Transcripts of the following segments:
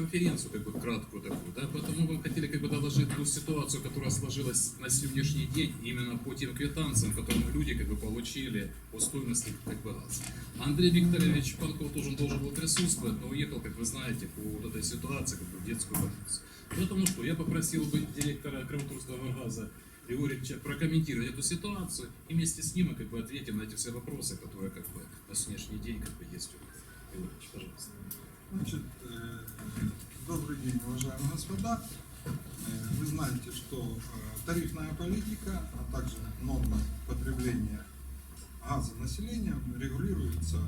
пресс-конференцию, как бы краткую такую, да, поэтому мы хотели как бы доложить ту ситуацию, которая сложилась на сегодняшний день именно по тем квитанциям, которые люди как бы получили по стоимости как бы газа. Андрей Викторович Панков тоже должен был присутствовать, но уехал, как вы знаете, по вот этой ситуации, как бы в детскую больницу. Поэтому что, я попросил бы директора Краматорского газа Григорьевича прокомментировать эту ситуацию, и вместе с ним мы как бы ответим на эти все вопросы, которые как бы на сегодняшний день как бы есть у нас. Григорьевич, пожалуйста. Значит, э, добрый день, уважаемые господа. Э, Вы знаете, что э, тарифная политика, а также нормы потребления газа населением регулируется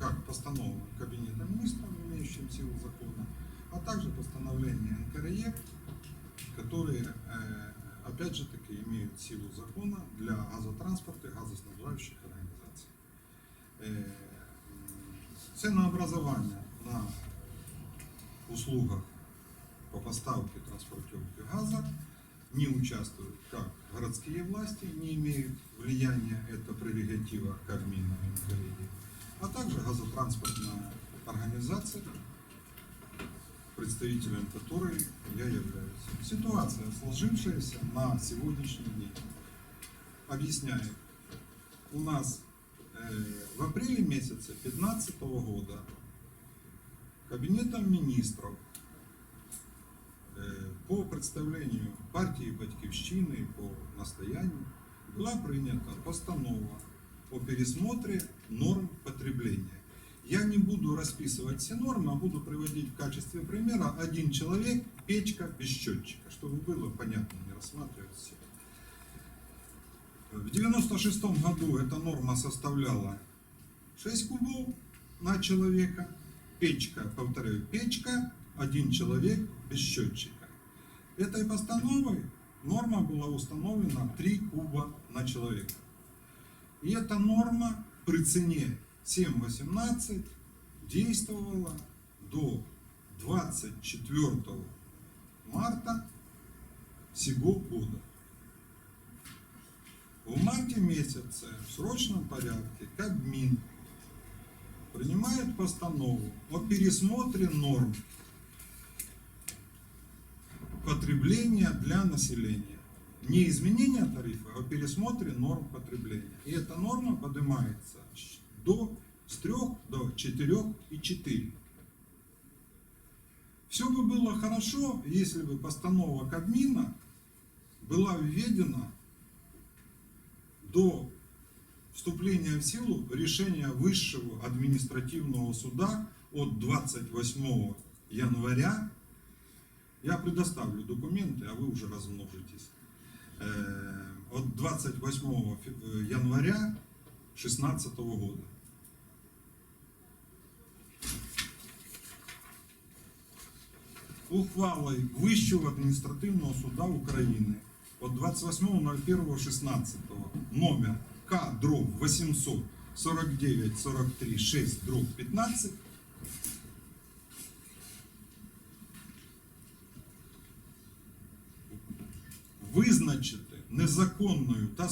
как постановой Кабинета министров, имеющим силу закона, а также постановление НКРЕ, которые, опять же таки, имеют силу закона для газотранспорта и газоснабжающих организаций. Ценообразование на услугах по поставке транспортировке газа не участвуют как городские власти, не имеют влияния, это прерогатива Кабмина и НКРЕ, а также газотранспортная организация, представителем которой я являюсь. Ситуация, сложившаяся на сегодняшний день, объясняет. У нас в апреле месяце 2015 года Кабинетом министров э, по представлению партии Батьківщини по настоянию была принята постанова о пересмотре норм потребления. Я не буду расписывать все нормы, а буду приводить в качестве примера один человек, печка без счетчика, чтобы было понятно, не рассматривать все. В 96 году эта норма составляла 6 кубов на человека, печка, повторяю, печка, один человек без счетчика. Этой постановой норма была установлена 3 куба на человека. И эта норма при цене 7,18 действовала до 24 марта сего года. В марте месяце в срочном порядке Кабмин принимает постанову о пересмотре норм потребления для населения. Не изменение тарифа, а пересмотре норм потребления. И эта норма поднимается до, с 3 до 4 и 4. Все бы было хорошо, если бы постанова Кабмина была введена до вступления в силу решения Высшего административного суда от 28 января. Я предоставлю документы, а вы уже размножитесь. Э, От 28 фе- января 2016 года. Ухвалой Вищого адміністративного суда України От 28.01.16 номер К дроб 849 43 6 дроб 15 визначити незаконною та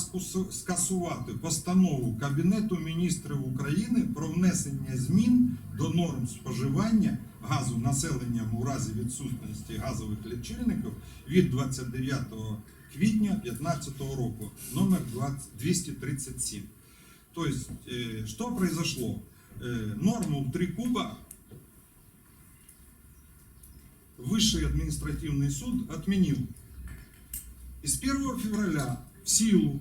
скасувати постанову Кабінету міністрів України про внесення змін до норм споживання газу населенням у разі відсутності газових лічильників від 29 квітня 2015 року, номер 20 237. То есть, что произошло? Норму 3 куба Высший административный суд отменил. И с 1 февраля в силу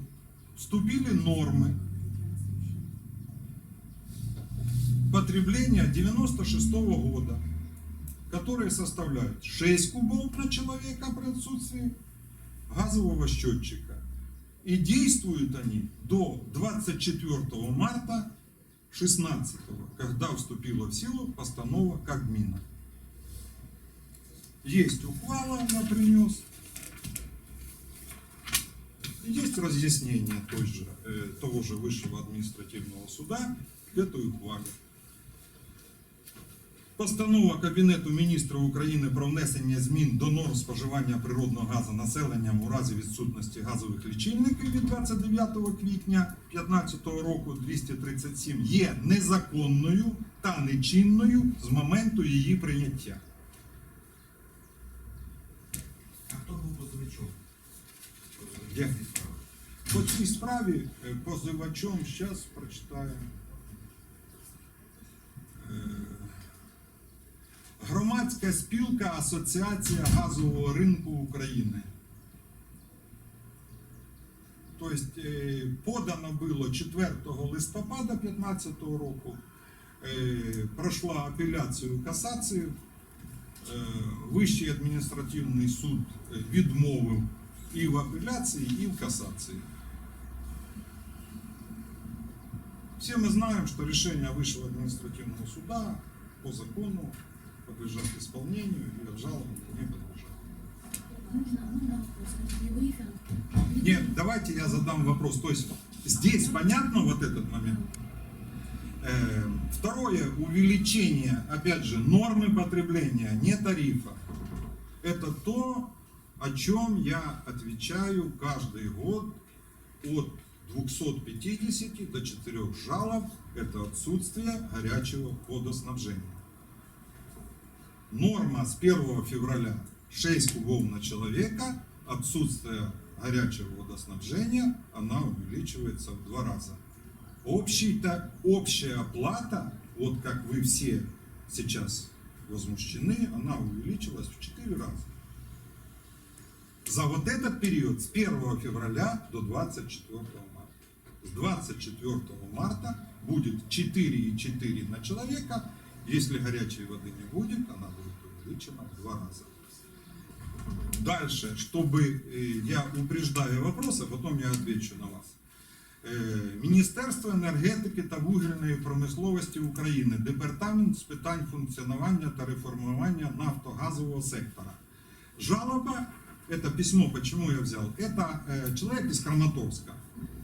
вступили нормы потребления 96 года, которые составляют 6 кубов на человека при отсутствии газового счетчика. И действуют они до 24 марта 16 когда вступила в силу постанова Кабмина. Есть ухвала, она принес. Есть разъяснение той же, э, того же Высшего административного суда к этой ухвале. Постанова Кабінету міністрів України про внесення змін до норм споживання природного газу населенням у разі відсутності газових лічильників від 29 квітня 2015 року 237 є незаконною та нечинною з моменту її прийняття. А хто був позивачом? По цій справі е, позивачом зараз прочитаю. Громадська спілка Асоціація газового ринку України. Тобто е, подано було 4 листопада 2015 року. Е, Пройшла апеляцію касацію. Е, Вищий адміністративний суд відмовив і в апеляції, і в касації. Все мы знаем, что решение Высшего административного суда по закону подлежат исполнению и обжалованию не подлежат. Брифинг? Нет, давайте я задам вопрос. То есть здесь понятно вот этот момент? Э, Второе, увеличение, опять же, нормы потребления, не тарифа. Это то, о чем я отвечаю каждый год от 250 до 4 жалоб. Это отсутствие горячего водоснабжения. Норма с 1 февраля 6 кубов на человека, отсутствие горячего водоснабжения, она увеличивается в два раза. Общий-то, общая оплата, вот как вы все сейчас возмущены, она увеличилась в 4 раза. За вот этот период с 1 февраля до 24 марта. С 24 марта будет 4,4 на человека. Если горячей воды не будет, она будет увеличена в два раза. Дальше, чтобы э, я упреждаю вопросы, а потом я отвечу на вас. Е, Міністерство енергетики та вугільної промисловості України, Департамент з питань функціонування та реформування нафтогазового сектора. Жалоба, это письмо, почему я взял, это э, человек из Краматорска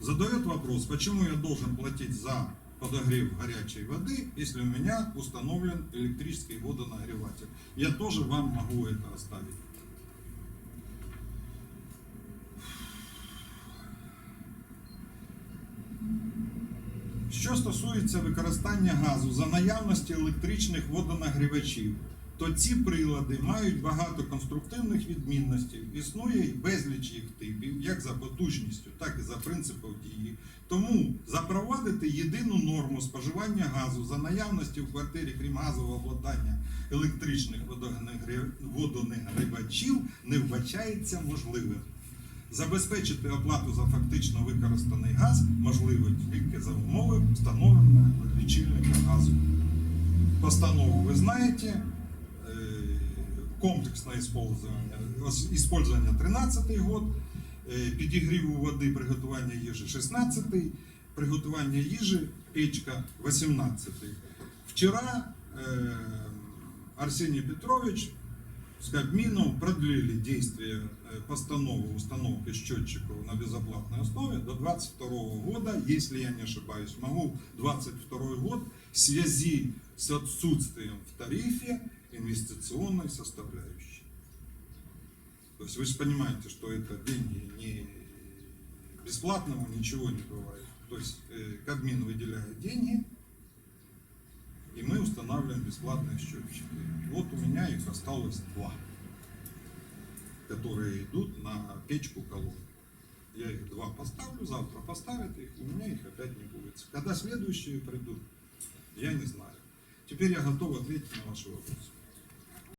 задает вопрос, почему я должен платить за подогрев горячей воды, если у меня установлен электрический водонагреватель. Я тоже вам могу это оставить. Що стосується використання газу за наявності електричних водонагрівачів, то ці прилади мають багато конструктивних відмінностей. Існує й безліч їх типів, як за потужністю, так і за принципом дії. Тому запровадити єдину норму споживання газу за наявності в квартирі, крім газового обладнання електричних водонагрів- не вбачається можливим. Забезпечити оплату за фактично використаний газ можливо тільки за умови встановлення лічильника газу. Постанову ви знаєте, е, комплексне использование, ос- использование 13 год, підігріву води, приготування їжі 16, приготування їжі, печка 18. Вчера э, Арсений Петрович с Кабмином продлили действие э, постановы установки счетчиков на безоплатной основе до 22 года, если я не ошибаюсь, могу 22 год в связи с отсутствием в тарифе инвестиционной составляющей. То есть вы же понимаете, что это деньги не бесплатного ничего не бывает. То есть э, Кабмин выделяет деньги, и мы устанавливаем бесплатные счетчики. Вот у меня их осталось два, которые идут на печку колонн. Я их два поставлю, завтра поставят их, у меня их опять не будет. Когда следующие придут, я не знаю. Теперь я готов ответить на ваши вопросы.